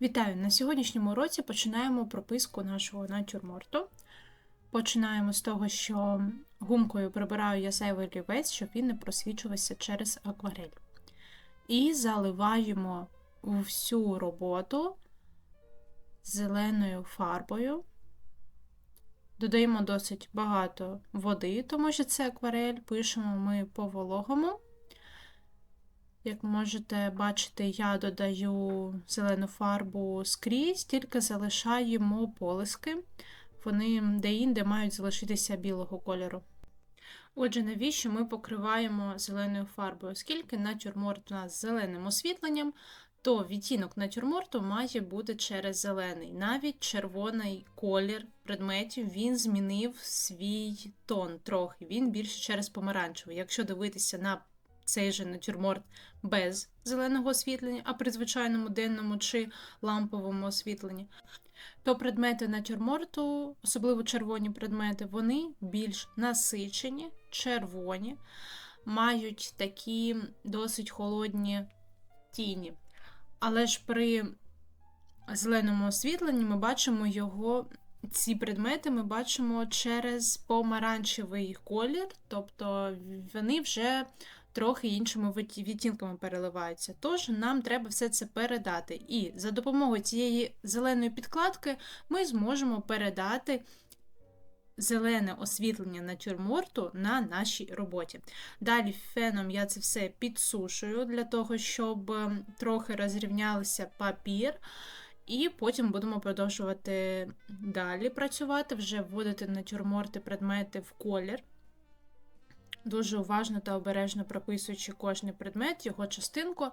Вітаю! На сьогоднішньому уроці починаємо прописку нашого натюрморту. Починаємо з того, що гумкою прибираю я зайвий олівець, щоб він не просвічувався через акварель. І заливаємо всю роботу зеленою фарбою. Додаємо досить багато води, тому що це акварель, пишемо ми по вологому. Як можете бачити, я додаю зелену фарбу скрізь, тільки залишаємо полиски. Вони де-інде мають залишитися білого кольору. Отже, навіщо ми покриваємо зеленою фарбою? Оскільки натюрморт у нас з зеленим освітленням, то відтінок натюрморту має бути через зелений. Навіть червоний колір предметів він змінив свій тон трохи, він більше через помаранчевий. Якщо дивитися на цей же натюрморт без зеленого освітлення, а при звичайному денному чи ламповому освітленні, то предмети натюрморту, особливо червоні предмети, вони більш насичені, червоні, мають такі досить холодні тіні. Але ж при зеленому освітленні ми бачимо його. Ці предмети ми бачимо через помаранчевий колір, тобто вони вже трохи іншими відтінками переливаються. Тож нам треба все це передати. І за допомогою цієї зеленої підкладки ми зможемо передати. Зелене освітлення натюрморту на нашій роботі. Далі феном я це все підсушую для того, щоб ем, трохи розрівнялися папір. І потім будемо продовжувати далі працювати, вже вводити натюрморти предмети в колір дуже уважно та обережно прописуючи кожний предмет, його частинку,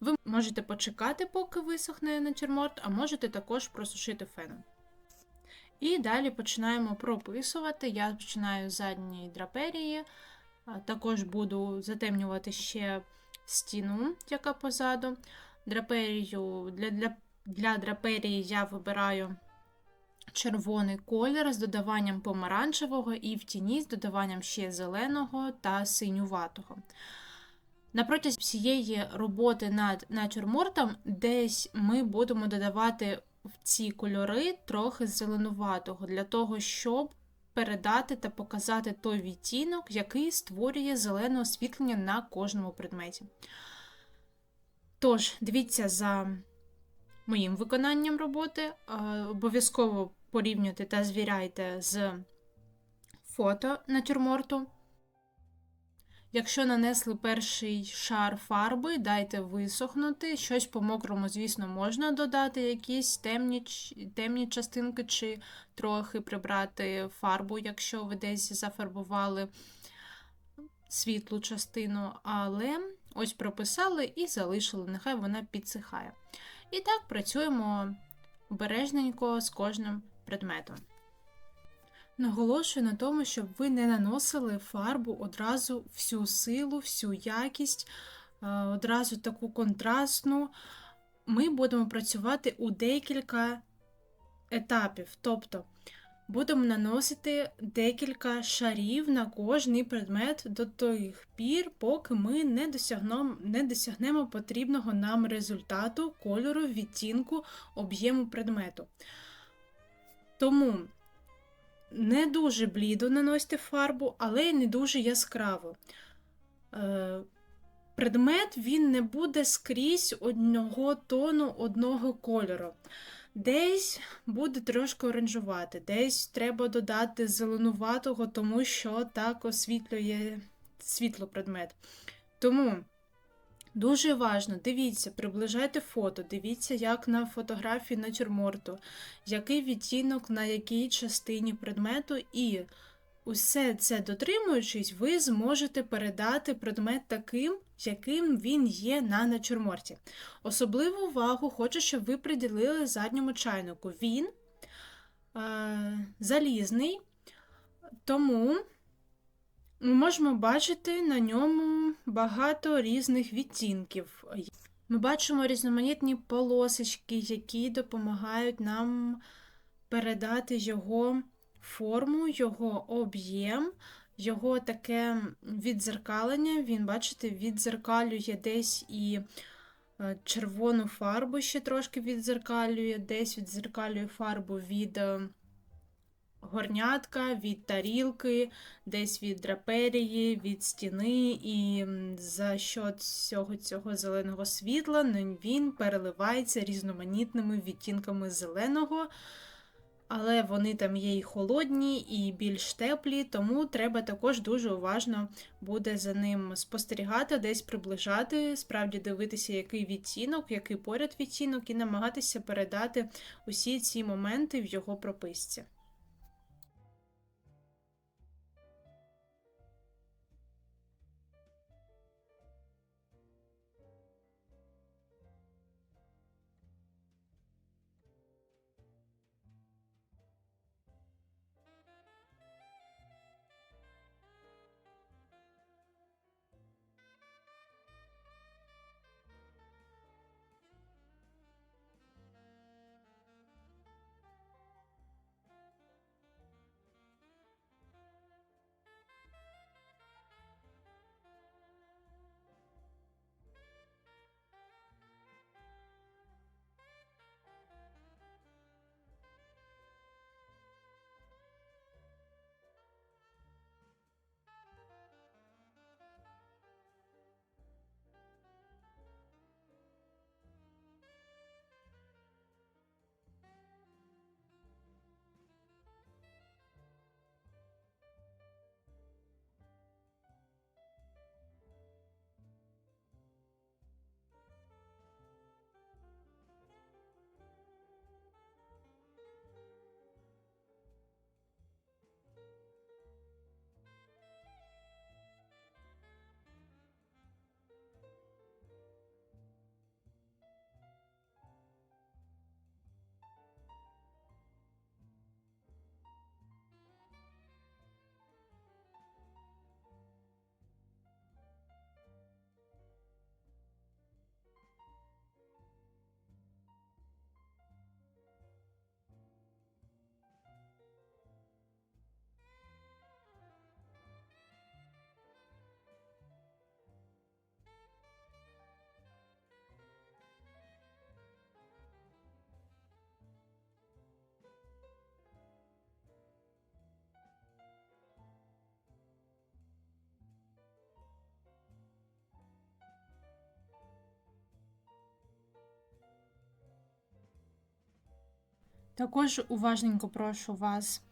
ви можете почекати, поки висохне натюрморт, а можете також просушити феном. І далі починаємо прописувати. Я починаю з задньої драперії, також буду затемнювати ще стіну, яка позаду. Драперію, Для, для, для драперії я вибираю червоний колір з додаванням помаранчевого і в тіні з додаванням ще зеленого та синюватого. Напроти всієї роботи над натюрмортом десь ми будемо додавати в ці кольори трохи зеленуватого, для того, щоб передати та показати той відтінок, який створює зелене освітлення на кожному предметі. Тож, дивіться за моїм виконанням роботи, обов'язково порівнюйте та звіряйте з фото натюрморту. Якщо нанесли перший шар фарби, дайте висохнути. Щось по мокрому, звісно, можна додати, якісь темні темні частинки, чи трохи прибрати фарбу, якщо ви десь зафарбували світлу частину, але ось прописали і залишили, нехай вона підсихає. І так працюємо обережненько з кожним предметом. Наголошую на тому, щоб ви не наносили фарбу одразу всю силу, всю якість, е, одразу таку контрастну. Ми будемо працювати у декілька етапів. Тобто будемо наносити декілька шарів на кожний предмет до тих пір, поки ми не досягнемо, не досягнемо потрібного нам результату, кольору, відтінку, об'єму предмету. Тому не дуже блідо наносьте фарбу, але й не дуже яскраво. Е, предмет він не буде скрізь одного тону, одного кольору. Десь буде трошки оранжувати, десь треба додати зеленуватого, тому що так освітлює світло предмет. Тому Дуже важно, дивіться, приближайте фото, дивіться, як на фотографії натюрморту, який відтінок на якій частині предмету, і усе це дотримуючись, ви зможете передати предмет таким, яким він є на натюрморті. Особливу увагу хочу, щоб ви приділили задньому чайнику. Він е, залізний, тому. Ми можемо бачити на ньому багато різних відтінків. Ми бачимо різноманітні полосочки, які допомагають нам передати його форму, його об'єм, його таке відзеркалення. Він, бачите, відзеркалює десь і е, червону фарбу ще трошки відзеркалює, десь відзеркалює фарбу від е, горнятка, від тарілки, десь від драперії, від стіни, і за що всього цього зеленого світла він переливається різноманітними відтінками зеленого але вони там є і холодні, і більш теплі, тому треба також дуже уважно буде за ним спостерігати, десь приближати, справді дивитися, який відтінок, який поряд відтінок, і намагатися передати усі ці моменти в його прописці. Також уважненько прошу вас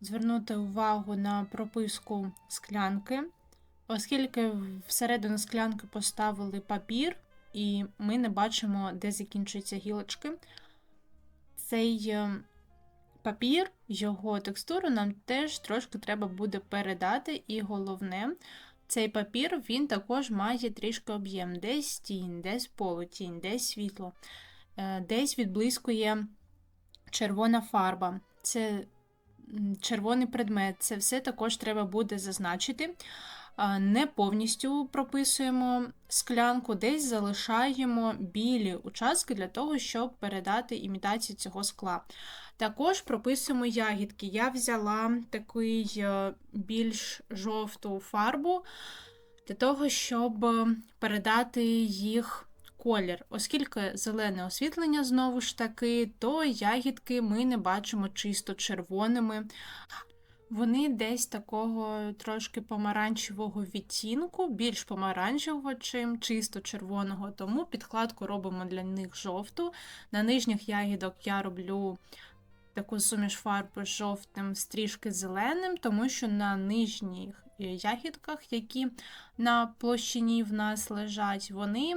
звернути увагу на прописку склянки, оскільки всередину склянки поставили папір, і ми не бачимо, де закінчуються гілочки. Цей е, папір, його текстуру нам теж трошки треба буде передати, і головне, цей папір він також має трішки об'єм, десь тінь, десь полутінь, десь світло, е, десь відблискує червона фарба, це червоний предмет, це все також треба буде зазначити. Не повністю прописуємо склянку, десь залишаємо білі участки для того, щоб передати імітацію цього скла. Також прописуємо ягідки. Я взяла такий е, більш жовту фарбу для того, щоб передати їх колір. Оскільки зелене освітлення знову ж таки, то ягідки ми не бачимо чисто червоними. Вони десь такого трошки помаранчевого відтінку, більш помаранчевого, чим чисто червоного, тому підкладку робимо для них жовту. На нижніх ягідок я роблю таку суміш фарби з жовтим, стрішки зеленим, тому що на нижніх ягідках, які на площині в нас лежать, вони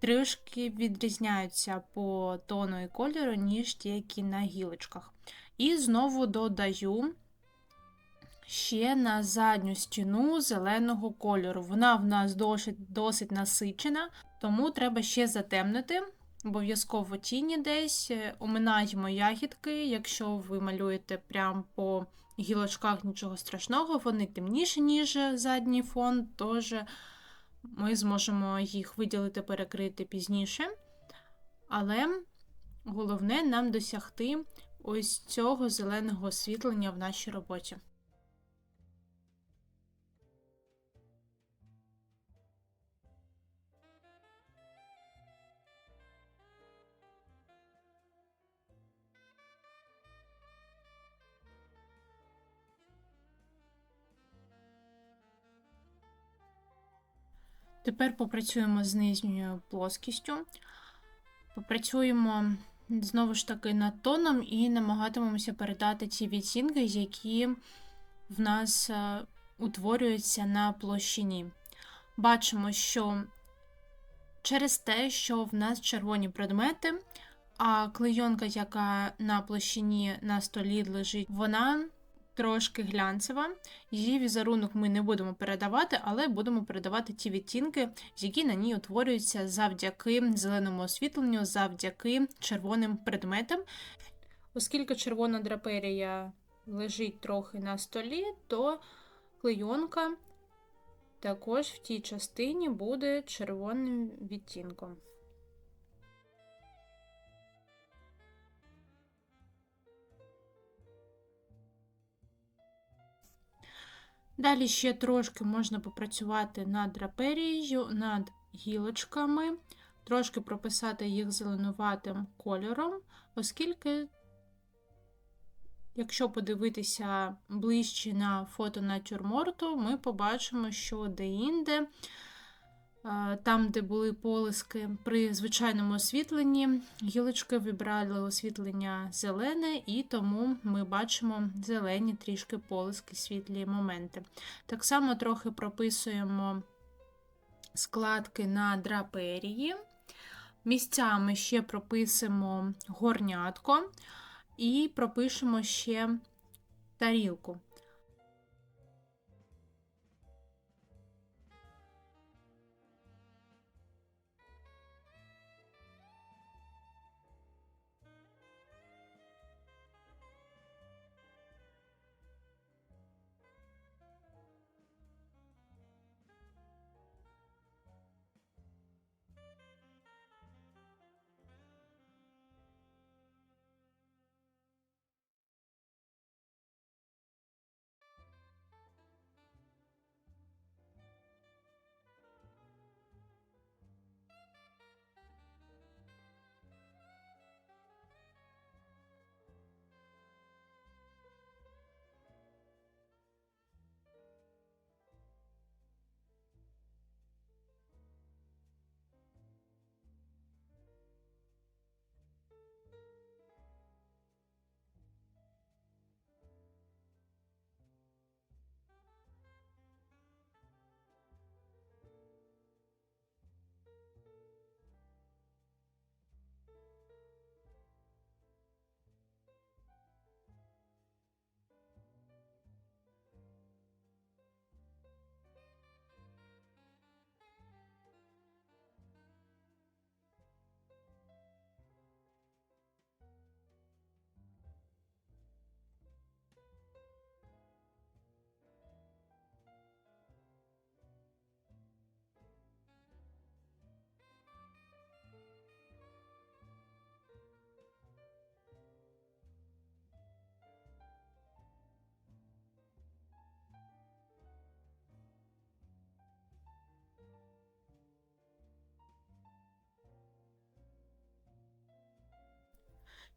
трішки відрізняються по тону і кольору, ніж ті, які на гілочках. І знову додаю ще на задню стіну зеленого кольору. Вона в нас досить, досить насичена, тому треба ще затемнити. Обов'язково тіні десь, оминаємо ягідки, якщо ви малюєте прямо по гілочках нічого страшного, вони темніші, ніж задній фон, тож ми зможемо їх виділити, перекрити пізніше. Але головне нам досягти ось цього зеленого освітлення в нашій роботі. Тепер попрацюємо з нижньою плоскістю. Попрацюємо знову ж таки над тоном і намагатимемося передати ті відтінки, які в нас е, утворюються на площині. Бачимо, що через те, що в нас червоні предмети, а клейонка, яка на площині на столі лежить, вона трошки глянцева. Її візерунок ми не будемо передавати, але будемо передавати ті відтінки, які на ній утворюються завдяки зеленому освітленню, завдяки червоним предметам. Оскільки червона драперія лежить трохи на столі, то клейонка також в тій частині буде червоним відтінком. Далі ще трошки можна попрацювати над драперією, над гілочками, трошки прописати їх зеленуватим кольором, оскільки, якщо подивитися ближче на фото натюрморту, ми побачимо, що деінде там, де були полиски при звичайному освітленні, гілочки вибрали освітлення зелене, і тому ми бачимо зелені трішки полиски, світлі моменти. Так само трохи прописуємо складки на драперії. Місцями ще прописуємо горнятко і пропишемо ще тарілку.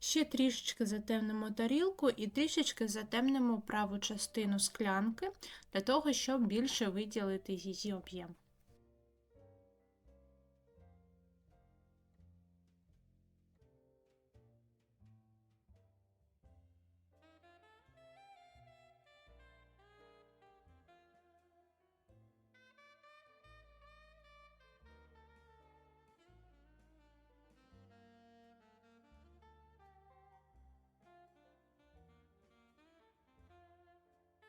Ще трішечки затемнимо тарілку і трішечки затемнимо праву частину склянки для того, щоб більше виділити її об'єм.